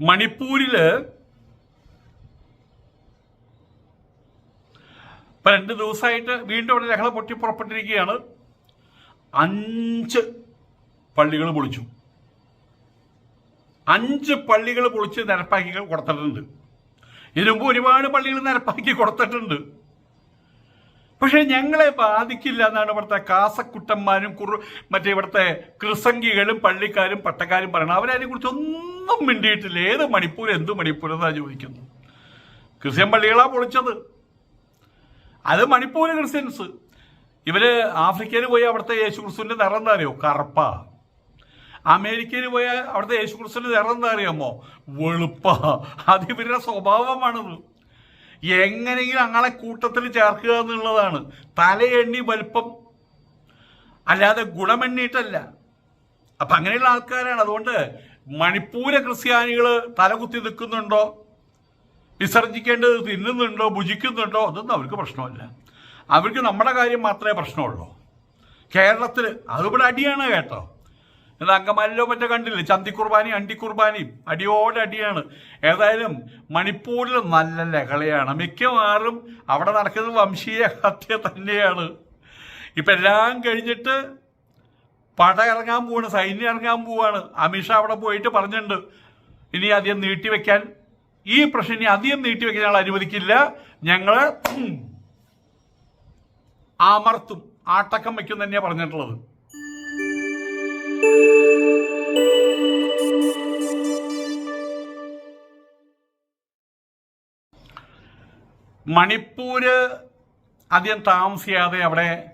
മണിപ്പൂരിൽ ഇപ്പൊ രണ്ട് ദിവസമായിട്ട് വീണ്ടും അവിടെ ലഹള പൊട്ടി പുറപ്പെട്ടിരിക്കുകയാണ്. അഞ്ച് പള്ളികൾ പൊളിച്ചു. അഞ്ച് പള്ളികൾ പൊളിച്ച് നിരപ്പാക്കി കൊടുത്തിട്ടുണ്ട്. ഇതിനു ഒരുപാട് പള്ളികൾ നിരപ്പാക്കി കൊടുത്തിട്ടുണ്ട്. പക്ഷെ ഞങ്ങളെ ബാധിക്കില്ല എന്നാണ് ഇവിടുത്തെ കാസക്കുട്ടന്മാരും കുറു മറ്റേ ഇവിടുത്തെ കൃസംഗികളും പള്ളിക്കാരും പട്ടക്കാരും പറയണം അവരതിനെ കുറിച്ച് ഒന്നും മിണ്ടിയിട്ടില്ല. ഏത് മണിപ്പൂർ എന്ത് മണിപ്പൂർ എന്നാ ചോദിക്കുന്നു. ക്രിസ്ത്യൻ പള്ളികളാ പൊളിച്ചത്. അത് മണിപ്പൂർ ക്രിസ്ത്യൻസ്. ഇവർ ആഫ്രിക്കയിൽ പോയി അവിടുത്തെ യേശു ക്രിസ്തുവിന്റെ നിറം കറുപ്പ. അമേരിക്കയിൽ പോയ അവിടുത്തെ യേശു ക്രിസ്തുവിന്റെ നിറം എന്താ അറിയാമോ? വെളുപ്പ. അത് ഇവരുടെ സ്വഭാവമാണത്. എങ്ങനെയെങ്കിലും അങ്ങളെ കൂട്ടത്തിൽ ചേർക്കുക എന്നുള്ളതാണ്. തലയെണ്ണി വലുപ്പം. അല്ലാതെ ഗുണമെണ്ണിയിട്ടല്ല അപ്പൊ അങ്ങനെയുള്ള ആൾക്കാരാണ്. അതുകൊണ്ട് മണിപ്പൂര ക്രിസ്ത്യാനികൾ തലകുത്തി നിൽക്കുന്നുണ്ടോ? വിസർജിക്കേണ്ടത് തിന്നുന്നുണ്ടോ? ഭുജിക്കുന്നുണ്ടോ? അതൊന്നും അവർക്ക് പ്രശ്നമല്ല. അവർക്ക് നമ്മുടെ കാര്യം മാത്രമേ പ്രശ്നമുള്ളൂ. കേരളത്തിൽ അതിവിടെ അടിയാണ് കേട്ടോ. ഇത് അങ്കമാലിലോ മറ്റോ കണ്ടില്ലേ? ചന്തി കുർബാനയും അണ്ടി കുർബാനയും. അടിയോടെ അടിയാണ്. ഏതായാലും മണിപ്പൂരിൽ നല്ല ലഹളയാണ്. മിക്കവാറും അവിടെ നടക്കുന്നത് വംശീയ ഹത്യ തന്നെയാണ്. ഇപ്പം എല്ലാം കഴിഞ്ഞിട്ട് പട ഇറങ്ങാൻ പോവാണ് സൈന്യം ഇറങ്ങാൻ പോവാണ്. അമിത്ഷാ അവിടെ പോയിട്ട് പറഞ്ഞിട്ടുണ്ട് ഇനി അധികം നീട്ടിവെക്കാൻ ഈ പ്രശ്നം ഇനി അധികം നീട്ടിവെക്കാൻ ഞങ്ങൾ അനുവദിക്കില്ല. ഞങ്ങൾ അമർത്തും ആട്ടക്കം വയ്ക്കും തന്നെയാണ് പറഞ്ഞിട്ടുള്ളത്. മണിപ്പൂര് അധികം താമസിയാതെ അവിടെ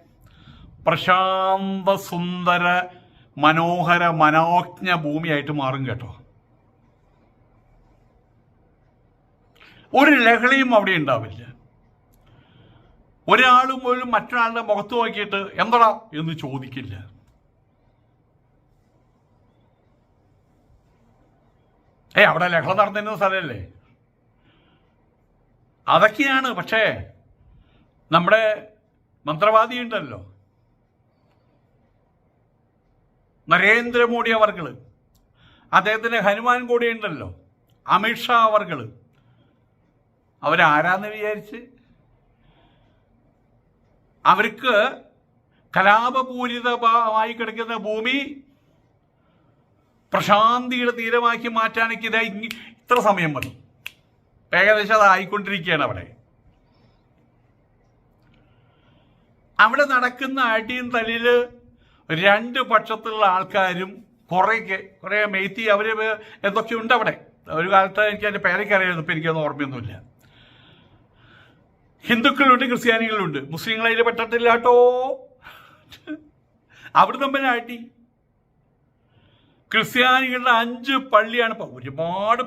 പ്രശാന്ത സുന്ദര മനോഹര മനോജ്ഞ ഭൂമിയായിട്ട് മാറും കേട്ടോ. ഒരു ലഹളയും അവിടെ ഉണ്ടാവില്ല. ഒരാളും പോലും മറ്റൊരാളുടെ മുഖത്ത് നോക്കിയിട്ട് എന്തടാ എന്ന് ചോദിക്കില്ല. ഏ അവിടെ ലഹള നടന്നിരുന്ന സ്ഥലമല്ലേ അതൊക്കെയാണ് പക്ഷേ നമ്മുടെ മന്ത്രവാദി ഉണ്ടല്ലോ നരേന്ദ്രമോദി അവർകൾ അദ്ദേഹത്തിന് ഹനുമാൻ കൂടി ഉണ്ടല്ലോ. അമിത്ഷാ അവർകൾ അവരാരാന്ന് വിചാരിച്ച്? അവർക്ക് കലാപപൂരിതമായി കിടക്കുന്ന ഭൂമി പ്രശാന്തിയുടെ തീരമാക്കി മാറ്റാനൊക്കെ ഇതായി ഇത്ര സമയം മതി ഏകദേശം അത് ആയിക്കൊണ്ടിരിക്കുകയാണ് അവിടെ. അവിടെ നടക്കുന്ന അടിയും തലയിൽ രണ്ട് പക്ഷത്തുള്ള ആൾക്കാരും കുറേയൊക്കെ കുറേ മെയ്ത്തി അവർ എന്തൊക്കെ ഉണ്ട് അവിടെ? ഒരു കാലത്ത് എനിക്ക് അതിന്റെ പേരൊക്കെ അറിയായിരുന്നു ഇപ്പം എനിക്കൊന്നും ഓർമ്മയൊന്നുമില്ല. ഹിന്ദുക്കളുണ്ട് ക്രിസ്ത്യാനികളുണ്ട്. മുസ്ലിങ്ങളതിൽ പെട്ടിട്ടില്ല കേട്ടോ. അവർ തമ്മിൽ ആട്ടി ക്രിസ്ത്യാനികളുടെ അഞ്ച് പള്ളിയാണ് ഇപ്പൊ ഒരുപാട്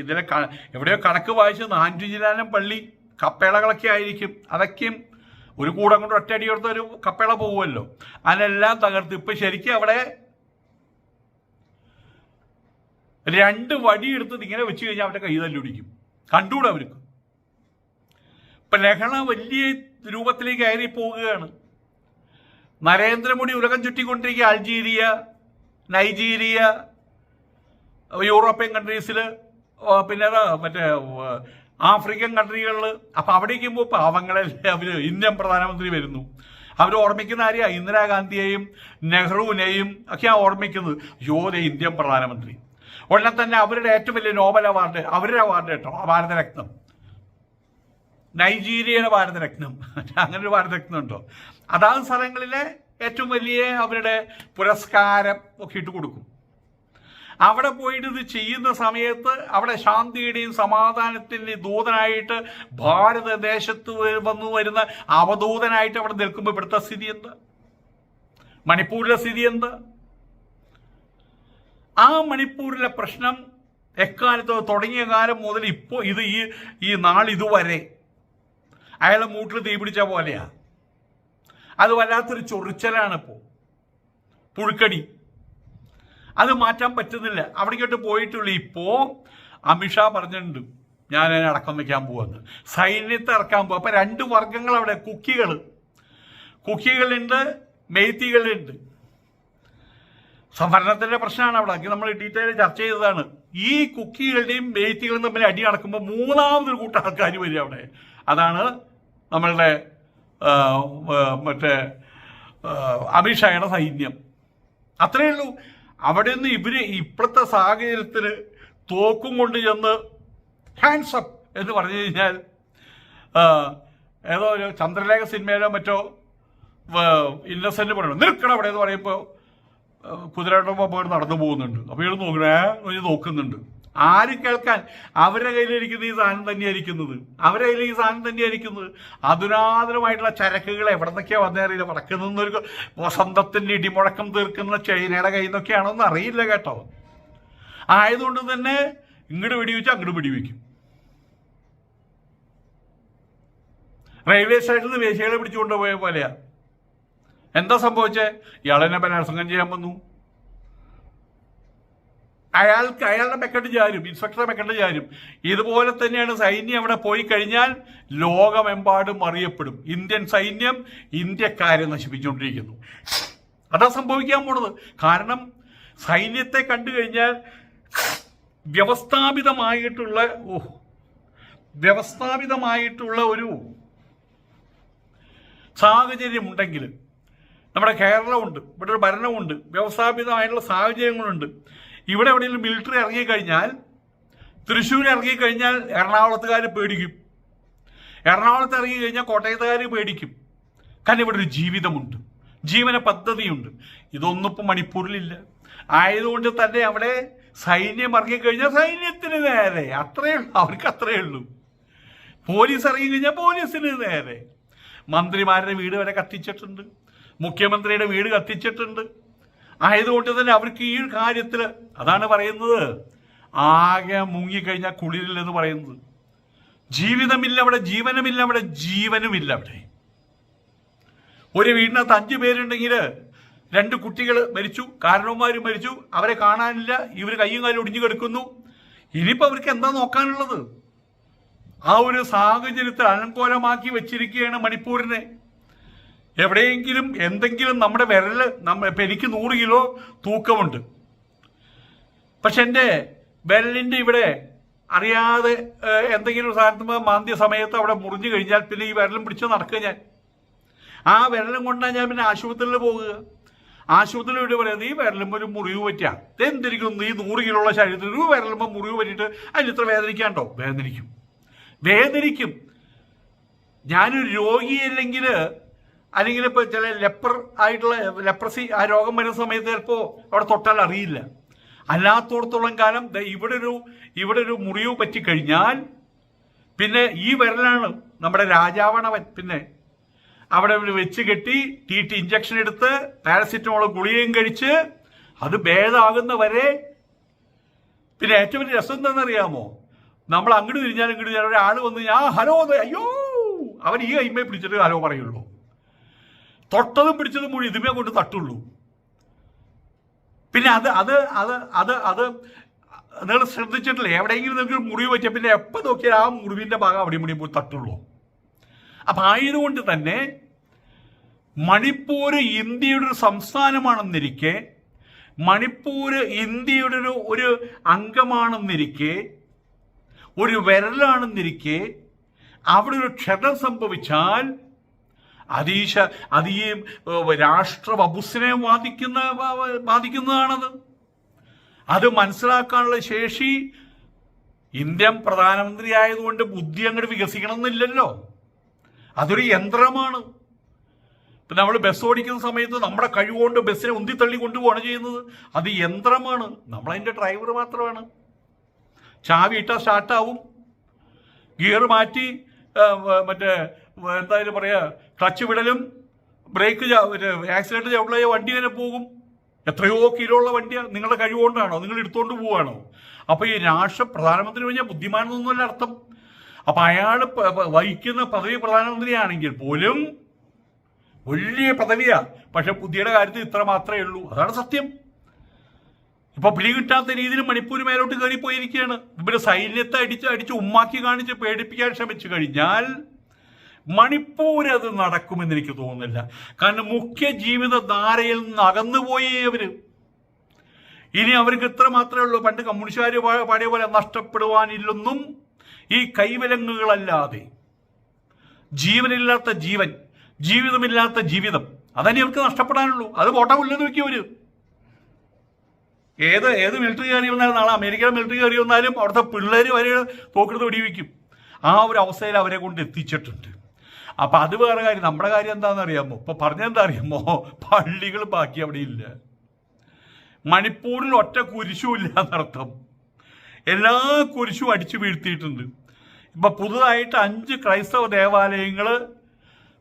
ഇതിലെ എവിടെയോ കണക്ക് വായിച്ചത് നാനൂറ്റി ജില്ലാനം പള്ളി കപ്പേളകളൊക്കെ ആയിരിക്കും. അതൊക്കെയും ഒരു കൂടം കൊണ്ട് ഒറ്റയടി കൊടുത്ത ഒരു കപ്പേള പോകുമല്ലോ അതിനെല്ലാം തകർത്ത് ഇപ്പൊ ശരിക്കും അവിടെ രണ്ട് വടിയെടുത്ത് ഇങ്ങനെ വെച്ച് കഴിഞ്ഞാൽ അവരുടെ കൈ തല്ലുപിടിക്കും. കണ്ടുകൂടെ അവർക്ക്? ഇപ്പൊ ലഹള വലിയ രൂപത്തിലേക്ക് കയറി പോവുകയാണ്. നരേന്ദ്രമോദി ഉലകം ചുറ്റിക്കൊണ്ടിരിക്കുക അൾജീരിയ നൈജീരിയ യൂറോപ്യൻ കൺട്രീസിൽ പിന്നെ മറ്റേ ആഫ്രിക്കൻ കൺട്രികളിൽ അപ്പം അവിടേക്ക് പോകുമ്പോൾ പാവങ്ങളല്ലേ അവർ ഇന്ത്യൻ പ്രധാനമന്ത്രി വരുന്നു. അവർ ഓർമ്മിക്കുന്ന ആരെയാ? ഇന്ദിരാഗാന്ധിയെയും നെഹ്റുവിനെയും ഒക്കെയാണ് ഓർമ്മിക്കുന്നത്. യോധ ഇന്ത്യൻ പ്രധാനമന്ത്രി. ഉടനെ തന്നെ അവരുടെ ഏറ്റവും വലിയ നോബൽ അവാർഡ് അവരുടെ അവാർഡ് കേട്ടോ ഭാരതരത്നം. നൈജീരിയയുടെ ഭാരതരത്നം. അങ്ങനെ ഒരു ഭാരതരത്നം ഉണ്ടോ? അതാത് സ്ഥലങ്ങളിലെ ഏറ്റവും വലിയ അവരുടെ പുരസ്കാരം ഒക്കെ ഇട്ട് കൊടുക്കും. അവിടെ പോയിട്ട് ഇത് ചെയ്യുന്ന സമയത്ത് അവിടെ ശാന്തിയുടെയും സമാധാനത്തിന്റെയും ദൂതനായിട്ട് ഭാരതദേശത്ത് വന്നു വരുന്ന അവധൂതനായിട്ട് അവിടെ നിൽക്കുമ്പോൾ ഇവിടുത്തെ സ്ഥിതി എന്താ? മണിപ്പൂരിലെ സ്ഥിതി എന്താ? ആ മണിപ്പൂരിലെ പ്രശ്നം എക്കാലത്ത് തുടങ്ങിയ കാലം മുതൽ ഇപ്പോൾ ഇത് ഈ ഈ നാളിതുവരെ. അയാളെ മൂട്ടിൽ തീ പിടിച്ച പോലെയാ. അത് വല്ലാത്തൊരു ചൊറിച്ചലാണ് ഇപ്പോൾ പുഴുക്കടി. അത് മാറ്റാൻ പറ്റുന്നില്ല. അവിടേക്കോട്ട് പോയിട്ടുള്ളൂ. ഇപ്പോ അമിത്ഷാ പറഞ്ഞിട്ടുണ്ട്. ഞാൻ അതിനെ അടക്കം വെക്കാൻ പോവാന്ന്. സൈന്യത്തെ ഇറക്കാൻ പോവാ. അപ്പൊ രണ്ട് വർഗങ്ങൾ അവിടെ. കുക്കികൾ കുക്കികളുണ്ട് മെയ്ത്തികളുണ്ട്. സംവരണത്തിന്റെ പ്രശ്നമാണ് അവിടെ. നമ്മൾ ഡീറ്റെയിൽ ചർച്ച ചെയ്തതാണ്. ഈ കുക്കികളുടെയും ബേത്തികളും തമ്മിൽ അടി നടക്കുമ്പോൾ മൂന്നാമതൊരു കൂട്ടം ആൾക്കാർ വരും അവിടെ. അതാണ് നമ്മളുടെ മറ്റേ അമിത്ഷായുടെ സൈന്യം. അത്രയേ ഉള്ളൂ. അവിടെ നിന്ന് ഇവർ ഇപ്പോഴത്തെ സാഹചര്യത്തിൽ തോക്കും കൊണ്ട് ചെന്ന് ഹാൻഡ്സ് അപ്പ് എന്ന് പറഞ്ഞു കഴിഞ്ഞാൽ ഏതോ ഒരു ചന്ദ്രലേഖ സിനിമയിലോ മറ്റോ ഇന്നസെന്റ് പറയണം നിൽക്കണം അവിടെ എന്ന് പറയുമ്പോൾ കുതിരയുടെ പോയി നടന്നു പോകുന്നുണ്ട്. അപ്പോൾ ഇയാൾ നോക്കണേ നോക്കുന്നുണ്ട്. ആര് കേൾക്കാൻ? അവരുടെ കയ്യിലിരിക്കുന്ന ഈ സാധനം തന്നെയായിരിക്കുന്നത്. അവരുടെ കയ്യിൽ ഈ സാധനം തന്നെയായിരിക്കുന്നത്. അതുനാതരമായിട്ടുള്ള ചരക്കുകൾ എവിടെ നിന്നൊക്കെയാ വന്നേറിയില്ല വടക്കുന്നൊരു നിന്നൊരു വസന്തത്തിന്റെ ഇടിമുഴക്കം തീർക്കുന്ന ചൈനയുടെ കയ്യിൽ നിന്നൊക്കെയാണോന്ന് അറിയില്ല കേട്ടോ. ആയതുകൊണ്ട് തന്നെ ഇങ്ങോട്ട് വെടിവെച്ച് അങ്ങോട്ട് വെടിവെക്കും. റെയിൽവേ സ്റ്റേഷനിൽ വേശികളെ പിടിച്ചുകൊണ്ടുപോയ പോലെയാ. എന്താ സംഭവിച്ചേ? ഇയാളെന്നെ ബലാത്സംഗം ചെയ്യാൻ വന്നു. അയാൾക്ക് അയാളുടെ മെക്കട്ട് ചാരും ഇൻസ്പെക്ടറെ മെക്കട്ട് ചാരും. ഇതുപോലെ തന്നെയാണ് സൈന്യം അവിടെ പോയി കഴിഞ്ഞാൽ ലോകമെമ്പാടും അറിയപ്പെടും. ഇന്ത്യൻ സൈന്യം ഇന്ത്യക്കാരെ നശിപ്പിച്ചുകൊണ്ടിരിക്കുന്നു. അതാ സംഭവിക്കാൻ പോണത്. കാരണം സൈന്യത്തെ കണ്ടു കഴിഞ്ഞാൽ വ്യവസ്ഥാപിതമായിട്ടുള്ള ഓ വ്യവസ്ഥാപിതമായിട്ടുള്ള ഒരു സാഹചര്യം ഉണ്ടെങ്കിൽ നമ്മുടെ കേരളമുണ്ട് ഇവിടെ ഒരു ഭരണമുണ്ട് വ്യവസ്ഥാപിതമായിട്ടുള്ള സാഹചര്യങ്ങളുണ്ട്. ഇവിടെ എവിടെയെങ്കിലും മിലിറ്ററി ഇറങ്ങിക്കഴിഞ്ഞാൽ തൃശ്ശൂർ ഇറങ്ങിക്കഴിഞ്ഞാൽ എറണാകുളത്തുകാർ പേടിക്കും. എറണാകുളത്ത് ഇറങ്ങി കഴിഞ്ഞാൽ കോട്ടയത്തുകാർ പേടിക്കും. കാരണം ഇവിടെ ഒരു ജീവിതമുണ്ട്. ജീവന പദ്ധതിയുണ്ട്. ഇതൊന്നും ഇപ്പം മണിപ്പൂരിലില്ല. ആയതുകൊണ്ട് തന്നെ അവിടെ സൈന്യം ഇറങ്ങിക്കഴിഞ്ഞാൽ സൈന്യത്തിന് നേരെ. അത്രയേ ഉള്ളൂ. അവർക്ക് അത്രയേ ഉള്ളൂ. പോലീസ് ഇറങ്ങിക്കഴിഞ്ഞാൽ പോലീസിന് നേരെ. മന്ത്രിമാരുടെ വീട് വരെ കത്തിച്ചിട്ടുണ്ട്. മുഖ്യമന്ത്രിയുടെ വീട് കത്തിച്ചിട്ടുണ്ട്. ആയതുകൊണ്ട് തന്നെ അവർക്ക് ഈ ഒരു കാര്യത്തിൽ അതാണ് പറയുന്നത്. ആകെ മുങ്ങിക്കഴിഞ്ഞാൽ കുളിരില്ലെന്ന് പറയുന്നത്. ജീവിതമില്ല അവിടെ ജീവനുമില്ല അവിടെ ജീവനുമില്ല അവിടെ. ഒരു വീടിനകത്ത് അഞ്ചു പേരുണ്ടെങ്കിൽ രണ്ട് കുട്ടികൾ മരിച്ചു കാരണവന്മാരും മരിച്ചു അവരെ കാണാനില്ല ഇവർ കയ്യും കാലും ഒടിഞ്ഞു കിടക്കുന്നു. ഇനിയിപ്പോൾ അവർക്ക് എന്താ നോക്കാനുള്ളത്? ആ ഒരു സാഹചര്യത്തിൽ അലങ്കോലമാക്കി വെച്ചിരിക്കുകയാണ് മണിപ്പൂരിനെ. എവിടെയെങ്കിലും എന്തെങ്കിലും നമ്മുടെ വിരൽ നമ്മ ഇപ്പം എനിക്ക് നൂറ് കിലോ തൂക്കമുണ്ട്. പക്ഷെ എന്റെ വിരലിന്റെ ഇവിടെ അറിയാതെ എന്തെങ്കിലും സാധനത്തിന് മാന്തിയ സമയത്ത് അവിടെ മുറിഞ്ഞു കഴിഞ്ഞാൽ പിന്നെ ഈ വിരലും പിടിച്ച് നടക്കുക ഞാൻ. ആ വിരലും കൊണ്ടാണ് ഞാൻ പിന്നെ ആശുപത്രിയിൽ പോകുക. ആശുപത്രിയിൽ ഇവിടെ പറയുന്നത് ഈ വിരലുമ്പോൾ ഒരു മുറിവ് പറ്റിയ. എന്തിരിക്കും ഈ നൂറ് കിലോ ഉള്ള ശരീരത്തിൽ ഒരു വിരലുമ്പോൾ മുറിവ് പറ്റിയിട്ട് അതിന് ഇത്ര വേദനിക്കാണ്ടോ? വേദനിക്കും. വേദനിക്കും. ഞാനൊരു രോഗിയല്ലെങ്കിൽ അല്ലെങ്കിൽ ഇപ്പോൾ ചില ലെപ്പർ ആയിട്ടുള്ള ലെപ്രസി ആ രോഗം വരുന്ന സമയത്ത് ചിലപ്പോൾ അവിടെ തൊട്ടാൽ അറിയില്ല. അല്ലാത്തോടത്തോളം കാലം ഇവിടെ ഒരു ഇവിടെ ഒരു മുറിവ് പറ്റിക്കഴിഞ്ഞാൽ പിന്നെ ഈ വിരലാണ് നമ്മുടെ രാജാവണവൻ പിന്നെ അവിടെ വെച്ച് കെട്ടി ടി ടി ഇഞ്ചക്ഷൻ എടുത്ത് പാരസിറ്റമോൾ ഗുളികയും കഴിച്ച് അത് ഭേദമാകുന്ന വരെ പിന്നെ ഏറ്റവും വലിയ രസം എന്താണെന്നറിയാമോ? നമ്മൾ അങ്ങോട്ട് തിരിഞ്ഞാലും ഇങ്ങോട്ട് ഒരാൾ വന്ന് ഞാൻ ഹലോ അയ്യോ! അവൻ ഈ കൈമേ പിടിച്ചിട്ട് ഹലോ പറയുള്ളൂ. തൊട്ടതും പിടിച്ചതും മുഴുവൻ ഇതുമേ കൊണ്ട് തട്ടുള്ളൂ. പിന്നെ അത് അത് അത് അത് അത് നിങ്ങൾ ശ്രദ്ധിച്ചിട്ടില്ലേ. എവിടെയെങ്കിലും നിങ്ങൾക്ക് മുറിവ് പറ്റിയ പിന്നെ എപ്പോൾ നോക്കിയാൽ ആ മുറിവിന്റെ ഭാഗം അവിടെ മുടി പോയി തട്ടുള്ളൂ. അപ്പം ആയതുകൊണ്ട് തന്നെ മണിപ്പൂർ ഇന്ത്യയുടെ ഒരു സംസ്ഥാനമാണെന്നിരിക്കെ മണിപ്പൂർ ഇന്ത്യയുടെ ഒരു ഒരു അംഗമാണെന്നിരിക്കെ ഒരു വിരലാണെന്നിരിക്കെ അവിടെ ഒരു ക്ഷതം സംഭവിച്ചാൽ അതീശ അത് രാഷ്ട്ര വബുസിനെ ബാധിക്കുന്ന ബാധിക്കുന്നതാണത്. അത് മനസ്സിലാക്കാനുള്ള ശേഷി ഇന്ത്യൻ പ്രധാനമന്ത്രി ആയതുകൊണ്ട് ബുദ്ധി അങ്ങോട്ട് വികസിക്കണം എന്നില്ലല്ലോ അതൊരു യന്ത്രമാണ്. ഇപ്പം നമ്മൾ ബസ് ഓടിക്കുന്ന സമയത്ത് നമ്മുടെ കഴിവുകൊണ്ട് ബസ്സിനെ ഉന്തിത്തള്ളി കൊണ്ടുപോവാണ് ചെയ്യുന്നത്. അത് യന്ത്രമാണ്. നമ്മളതിന്റെ ഡ്രൈവർ മാത്രമാണ്. ചാവി ഇട്ടാൽ സ്റ്റാർട്ടാവും. ഗിയർ മാറ്റി മറ്റേ എന്തായാലും പറയാ? ക്ലച്ച് വിടലും ബ്രേക്ക് ആക്സിഡന്റ് ചവിട്ടിലായ വണ്ടി തന്നെ പോകും. എത്രയോ കിലോ ഉള്ള വണ്ടിയാണ് നിങ്ങളുടെ കഴിവുകൊണ്ടാണോ നിങ്ങൾ എടുത്തുകൊണ്ട് പോവാണോ? അപ്പോൾ ഈ രാഷ്ട്ര പ്രധാനമന്ത്രി പറഞ്ഞാൽ ബുദ്ധിമാനെന്നൊന്നുമല്ല അർത്ഥം. അപ്പം അയാൾ വഹിക്കുന്ന പദവി പ്രധാനമന്ത്രിയാണെങ്കിൽ പോലും വലിയ പദവിയാ. പക്ഷെ ബുദ്ധിയുടെ കാര്യത്തിൽ ഇത്ര മാത്രമേ ഉള്ളൂ. അതാണ് സത്യം. ഇപ്പൊ പിടി കിട്ടാത്ത രീതിയിൽ മണിപ്പൂർ മേലോട്ട് കയറിപ്പോയിരിക്കുകയാണ് ഇവർ സൈന്യത്തെ അടിച്ച് അടിച്ച് ഉമ്മാക്കി കാണിച്ച് പേടിപ്പിക്കാൻ ശ്രമിച്ചു കഴിഞ്ഞാൽ മണിപ്പൂർ അത് നടക്കുമെന്ന് എനിക്ക് തോന്നുന്നില്ല. കാരണം മുഖ്യ ജീവിതധാരയിൽ നിന്ന് അകന്നുപോയി അവർ. ഇനി അവർക്ക് ഇത്ര മാത്രമേ ഉള്ളൂ. പണ്ട് കമ്മ്യൂണിസ്റ്റുകാർ പഴയ പോലെ നഷ്ടപ്പെടുവാനില്ലെന്നും ഈ കൈവലങ്ങുകളല്ലാതെ. ജീവനില്ലാത്ത ജീവൻ ജീവിതമില്ലാത്ത ജീവിതം അതന്നെ അവർക്ക് നഷ്ടപ്പെടാനുള്ളൂ. അത് പോട്ടാവില്ലെന്ന് വെക്കും അവർ. ഏത് ഏത് മിലിറ്ററി കയറി വന്നാലും നാളെ അമേരിക്കയുടെ മിലിറ്ററി കയറി വന്നാലും അവിടുത്തെ പിള്ളേർ വരെ തോക്കെടുത്ത് വെടിവെക്കും. ആ ഒരു അവസ്ഥയിൽ അവരെ കൊണ്ട് എത്തിച്ചിട്ടുണ്ട്. അപ്പൊ അത് വേറെ കാര്യം. നമ്മുടെ കാര്യം എന്താണെന്ന് അറിയാമോ ഇപ്പൊ പറഞ്ഞെന്താ അറിയാമോ പള്ളികൾ ബാക്കി അവിടെ ഇല്ല. മണിപ്പൂരിൽ ഒറ്റ കുരിശും ഇല്ല എന്നർത്ഥം. എല്ലാ കുരിശും അടിച്ചു വീഴ്ത്തിയിട്ടുണ്ട്. ഇപ്പൊ പുതുതായിട്ട് അഞ്ച് ക്രൈസ്തവ ദേവാലയങ്ങൾ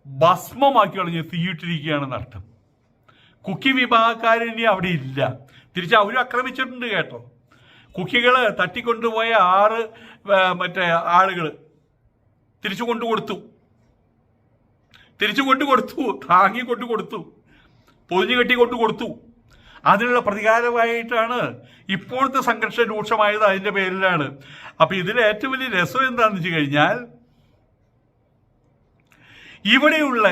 ഭസ്മമാക്കി കളഞ്ഞ് തീയിട്ടിരിക്കുകയാണെന്നർത്ഥം കുക്കി വിഭാഗക്കാരൻ ഇനി അവിടെ ഇല്ല. തിരിച്ച് അവരും ആക്രമിച്ചിട്ടുണ്ട് കേട്ടോ. കുക്കികൾ തട്ടിക്കൊണ്ടുപോയ ആറ് മറ്റേ ആളുകൾ തിരിച്ചു കൊണ്ടു കൊടുത്തു തിരിച്ചു കൊണ്ടു കൊടുത്തു താങ്ങി കൊണ്ടു കൊടുത്തു പൊതിഞ്ഞു കെട്ടി കൊണ്ടു കൊടുത്തു. അതിനുള്ള പ്രതികാരമായിട്ടാണ് ഇപ്പോഴത്തെ സംഘർഷം രൂക്ഷമായത് അതിന്റെ പേരിലാണ്. അപ്പൊ ഇതിൽ ഏറ്റവും വലിയ രസം എന്താണെന്ന് വെച്ച് കഴിഞ്ഞാൽ ഇവിടെയുള്ള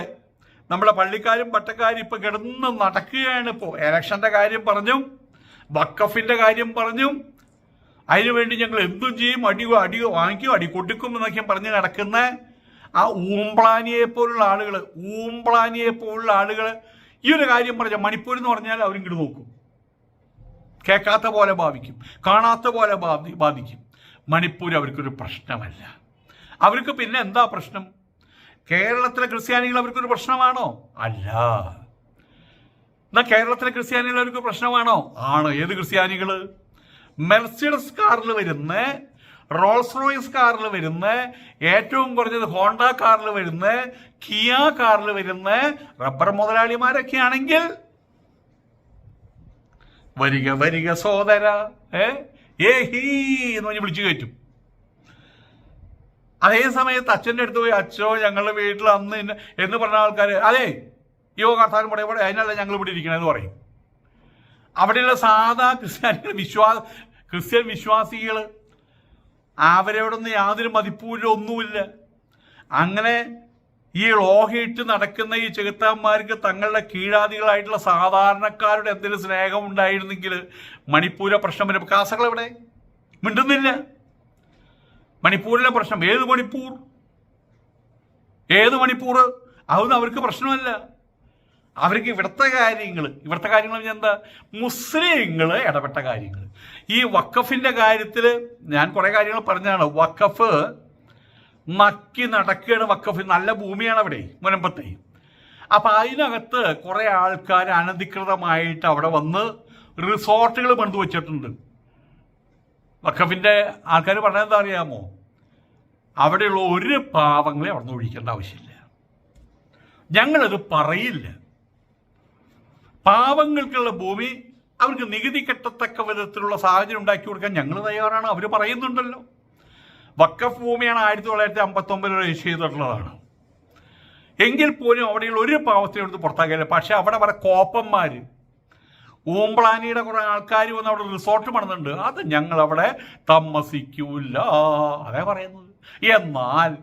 നമ്മുടെ പള്ളിക്കാരും പട്ടക്കാരും ഇപ്പൊ കിടന്ന് നടക്കുകയാണ് ഇപ്പോൾ ഇലക്ഷന്റെ കാര്യം പറഞ്ഞും വക്കഫിന്റെ കാര്യം പറഞ്ഞും. അതിനുവേണ്ടി ഞങ്ങൾ എന്തും ചെയ്യും? അടി അടി വാങ്ങിക്കും അടി കൊടുക്കും എന്നൊക്കെ പറഞ്ഞ് നടക്കുന്ന ആ ഊംപ്ലാനിയെ പോലുള്ള ആളുകൾ ഊംപ്ലാനിയെ പോലുള്ള ആളുകൾ ഈ ഒരു കാര്യം പറഞ്ഞാൽ മണിപ്പൂർ എന്ന് പറഞ്ഞാൽ അവരിങ്ങോട്ട് നോക്കും. കേൾക്കാത്ത പോലെ ഭാവിക്കും കാണാത്ത പോലെ ബാധി ബാധിക്കും. മണിപ്പൂർ അവർക്കൊരു പ്രശ്നമല്ല. അവർക്ക് പിന്നെ എന്താ പ്രശ്നം? കേരളത്തിലെ ക്രിസ്ത്യാനികൾ അവർക്കൊരു പ്രശ്നമാണോ? അല്ല. എന്നാ കേരളത്തിലെ ക്രിസ്ത്യാനികൾ അവർക്ക് പ്രശ്നമാണോ? ആണ്. ഏത് ക്രിസ്ത്യാനികൾ മെർസിഡസ് കാറിൽ വരുന്ന റോൾസ് റോയിസ് കാറിൽ വരുന്ന ഏറ്റവും കുറഞ്ഞത് ഹോണ്ട കാറിൽ വരുന്ന കിയ കാറിൽ വരുന്ന റബ്ബർ മുതലാളിമാരൊക്കെ ആണെങ്കിൽ വരിക വരിക സോദര ഏ? ഹീ എന്ന് പറഞ്ഞ് വിളിച്ചു കയറ്റും. അതേ സമയത്ത് അച്ഛന്റെ അടുത്ത് പോയി അച്ഛോ ഞങ്ങളുടെ വീട്ടിൽ അന്ന് എന്ന് പറഞ്ഞ ആൾക്കാർ അതെ യോ കർത്താൻ ഇവിടെ ഇവിടെ അതിനല്ല ഞങ്ങൾ ഇവിടെ ഇരിക്കണമെന്ന് പറയും. അവിടെയുള്ള സാധാ ക്രിസ്ത്യാനികൾ വിശ്വാസ ക്രിസ്ത്യൻ വിശ്വാസികൾ അവരോടൊന്നും യാതൊരു മതിപ്പൂലും ഒന്നുമില്ല. അങ്ങനെ ഈ ലോഹയിട്ട് നടക്കുന്ന ഈ ചെകുത്താന്മാർക്ക് തങ്ങളുടെ കീഴാദികളായിട്ടുള്ള സാധാരണക്കാരുടെ എന്തെങ്കിലും സ്നേഹം ഉണ്ടായിരുന്നെങ്കിൽ മണിപ്പൂരെ പ്രശ്നം വരും കാസകൾ എവിടെ? മിണ്ടുന്നില്ല. മണിപ്പൂരിലെ പ്രശ്നം ഏത് മണിപ്പൂർ? ഏത് മണിപ്പൂർ? അതൊന്നും അവർക്ക് പ്രശ്നമല്ല. അവർക്ക് ഇവിടുത്തെ കാര്യങ്ങൾ ഇവിടുത്തെ കാര്യങ്ങൾ എന്താ? മുസ്ലിങ്ങൾ ഇടപെട്ട കാര്യങ്ങൾ ഈ വക്കഫിന്റെ കാര്യത്തിൽ ഞാൻ കുറേ കാര്യങ്ങൾ പറഞ്ഞതാണ്. വക്കഫ് മക്കി നടക്കുകയാണ് വക്കഫ് നല്ല ഭൂമിയാണ് അവിടെ മുനമ്പത്തെ. അപ്പൊ അതിനകത്ത് കുറേ ആൾക്കാർ അനധികൃതമായിട്ട് അവിടെ വന്ന് റിസോർട്ടുകൾ പണിതു വെച്ചിട്ടുണ്ട്. വക്കഫിന്റെ ആൾക്കാർ പറഞ്ഞത് എന്താ അറിയാമോ? അവിടെയുള്ള ഒരു പാവങ്ങളെ അവിടെ നിന്ന് ഒഴിക്കേണ്ട ആവശ്യമില്ല. ഞങ്ങളത് പറയില്ല. പാവങ്ങൾക്കുള്ള ഭൂമി അവർക്ക് നികുതി കെട്ടത്തക്ക വിധത്തിലുള്ള സാഹചര്യം ഉണ്ടാക്കി കൊടുക്കാൻ ഞങ്ങൾ തയ്യാറാണ്. അവർ പറയുന്നുണ്ടല്ലോ. വക്കഫ് ഭൂമിയാണ് ആയിരത്തി തൊള്ളായിരത്തി അമ്പത്തൊമ്പതിൽ രജിസ്റ്റർ ചെയ്തിട്ടുള്ളതാണ്. എങ്കിൽ പോലും അവിടെയുള്ള ഒരു പാവത്തിനും എടുത്ത് പുറത്താക്കില്ല പക്ഷെ അവിടെ വരെ കോപ്പന്മാർ ഊമ്പ്ളാനിയുടെ കുറെ ആൾക്കാർ വന്ന് അവിടെ റിസോർട്ട് പണിതുണ്ട് അത് ഞങ്ങൾ അവിടെ താമസിക്കൂല അതേ പറയുന്നത്. എന്നാൽ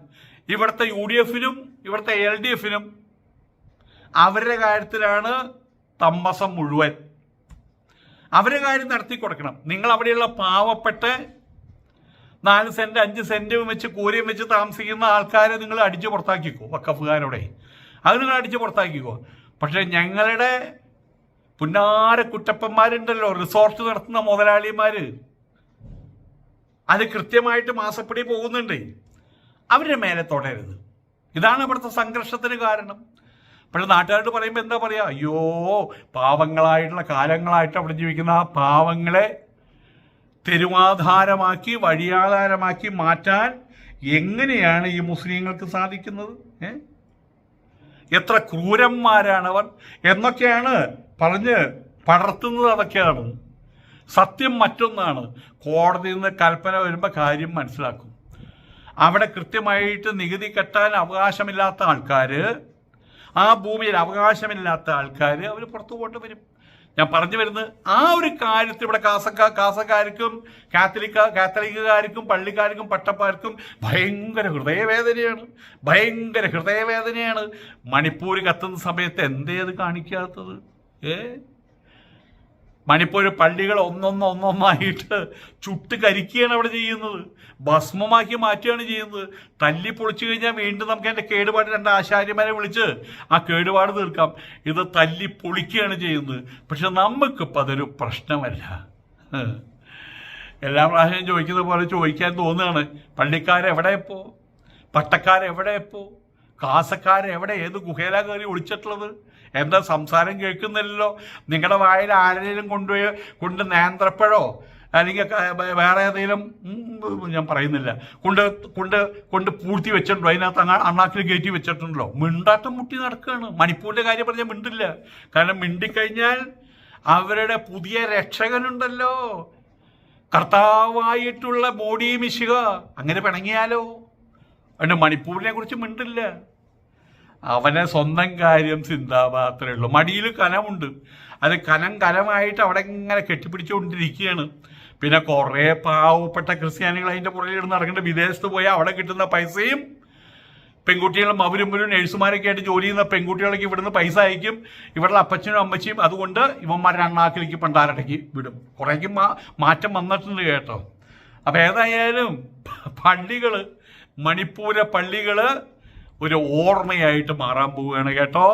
ഇവിടുത്തെ യു ഡി എഫിനും ഇവിടുത്തെ എൽ ഡി എഫിനും അവരുടെ കാര്യത്തിലാണ് തമ്മസം മുഴുവൻ. അവരുടെ കാര്യം നടത്തി കൊടുക്കണം. നിങ്ങൾ അവിടെയുള്ള പാവപ്പെട്ട് നാല് സെന്റ് അഞ്ച് സെന്റും വെച്ച് കൂരയും വെച്ച് താമസിക്കുന്ന ആൾക്കാരെ നിങ്ങൾ അടിച്ചു പുറത്താക്കിക്കോ വക്കഫുകാരോടെ അത് നിങ്ങൾ അടിച്ചു പുറത്താക്കിക്കോ. പക്ഷെ ഞങ്ങളുടെ പുന്നാര കുറ്റപ്പന്മാരുണ്ടല്ലോ റിസോർട്ട് നടത്തുന്ന മുതലാളിമാര്. അത് കൃത്യമായിട്ട് മാസപ്പടി പോകുന്നുണ്ട്. അവരുടെ മേലെ തുടരുത്. ഇതാണ് ഇവിടുത്തെ സംഘർഷത്തിന് കാരണം. പക്ഷെ നാട്ടുകാരോട് പറയുമ്പോൾ എന്താ പറയാ? അയ്യോ പാവങ്ങളായിട്ടുള്ള കാലങ്ങളായിട്ട് അവിടെ ജീവിക്കുന്ന ആ പാവങ്ങളെ തെരുവാധാരമാക്കി വഴിയാധാരമാക്കി മാറ്റാൻ എങ്ങനെയാണ് ഈ മുസ്ലിങ്ങൾക്ക് സാധിക്കുന്നത്? എത്ര ക്രൂരന്മാരാണവർ എന്നൊക്കെയാണ് പറഞ്ഞ് പടർത്തുന്നത് അതൊക്കെയാണ്. സത്യം മറ്റൊന്നാണ്. കോടതിയിൽ നിന്ന് കൽപ്പന വരുമ്പോൾ കാര്യം മനസ്സിലാക്കും. അവിടെ കൃത്യമായിട്ട് നികുതി കെട്ടാൻ അവകാശമില്ലാത്ത ആൾക്കാർ ആ ഭൂമിയിൽ അവകാശമില്ലാത്ത ആൾക്കാർ അവർ പുറത്തു കൊണ്ടുവരും ഞാൻ പറഞ്ഞു വരുന്നത് ആ ഒരു കാര്യത്തിൽ ഇവിടെ കാസക്ക കാസക്കാർക്കും കാത്തലിക്ക കാത്തലിക്കുകാർക്കും പള്ളിക്കാർക്കും പട്ടപ്പാർക്കും ഭയങ്കര ഹൃദയവേദനയാണ്. ഭയങ്കര ഹൃദയവേദനയാണ്. മണിപ്പൂർ കത്തുന്ന സമയത്ത് എന്തേ അത് കാണിക്കാത്തത്? ഏ? മണിപ്പൂർ പള്ളികൾ ഒന്നൊന്ന് ഒന്നൊന്നായിട്ട് ചുട്ട് കരിക്കുകയാണ് അവിടെ ചെയ്യുന്നത്. ഭസ്മമാക്കി മാറ്റുകയാണ് ചെയ്യുന്നത്. തല്ലി പൊളിച്ചു കഴിഞ്ഞാൽ വീണ്ടും നമുക്ക് അതിന്റെ കേടുപാട് രണ്ട് ആശാര്യമാരെ വിളിച്ച് ആ കേടുപാട് തീർക്കാം. ഇത് തല്ലി പൊളിക്കുകയാണ് ചെയ്യുന്നത്. പക്ഷെ നമുക്കിപ്പോൾ അതൊരു പ്രശ്നമല്ല. എല്ലാ പ്രാവശ്യം ചോദിക്കുന്ന പോലെ ചോദിക്കാൻ തോന്നുകയാണ്. പള്ളിക്കാരെവിടെ ഇപ്പോ? പട്ടക്കാരെവിടെ ഇപ്പോ? കാസക്കാരെവിടെ ഏത് ഗുഹേല കയറി ഒളിച്ചിട്ടുള്ളത്? എന്താ സംസാരം കേൾക്കുന്നില്ലല്ലോ? നിങ്ങളുടെ വായിൽ ആരെങ്കിലും കൊണ്ടുപോയി കൊണ്ട് നേന്ത്രപ്പഴോ? അല്ലെങ്കിൽ വേറെ ഏതെങ്കിലും ഞാൻ പറയുന്നില്ല. കൊണ്ട് കൊണ്ട് കൊണ്ട് പൂഴ്ത്തി വെച്ചിട്ടുണ്ടോ? അതിനകത്ത് അങ്ങ് അണ്ണാക്കിൽ കയറ്റി വെച്ചിട്ടുണ്ടല്ലോ. മിണ്ടാട്ടം മുട്ടി നടക്കുകയാണ് മണിപ്പൂരിന്റെ കാര്യം പറഞ്ഞാൽ മിണ്ടില്ല. കാരണം മിണ്ടിക്കഴിഞ്ഞാൽ അവരുടെ പുതിയ രക്ഷകനുണ്ടല്ലോ. കർത്താവായിട്ടുള്ള ബോഡി മിശിക. അങ്ങനെ പിണങ്ങിയാലോ? അതുകൊണ്ട് മണിപ്പൂരിനെ കുറിച്ച് മിണ്ടില്ല. അവനെ സ്വന്തം കാര്യം ചിന്താമാത്രമേ ഉള്ളൂ. മടിയിൽ കനമുണ്ട്. അത് കനം കനമായിട്ട് അവിടെ ഇങ്ങനെ കെട്ടിപ്പിടിച്ചുകൊണ്ടിരിക്കുകയാണ്. പിന്നെ കുറേ പാവപ്പെട്ട ക്രിസ്ത്യാനികൾ അതിന്റെ പുറകിൽ ഇടുന്ന് നടക്കേണ്ട വിദേശത്ത് പോയാൽ അവിടെ കിട്ടുന്ന പൈസയും പെൺകുട്ടികളും അവരും ഒരു നഴ്സുമാരൊക്കെ ആയിട്ട് ജോലി ചെയ്യുന്ന പെൺകുട്ടികളൊക്കെ ഇവിടുന്ന് പൈസ അയക്കും. ഇവരുടെ അപ്പച്ചനും അമ്മച്ചിയും അതുകൊണ്ട് ഇവന്മാരെ അണ്ണാക്കിലേക്ക് പണ്ടാരടക്കി വിടും. കുറേക്ക് മാറ്റം വന്നിട്ടുണ്ട് കേട്ടോ. അപ്പം ഏതായാലും പള്ളികൾ മണിപ്പൂര പള്ളികൾ ഒരു ഓർമ്മയായിട്ട് മാറാൻ പോവുകയാണ് കേട്ടോ.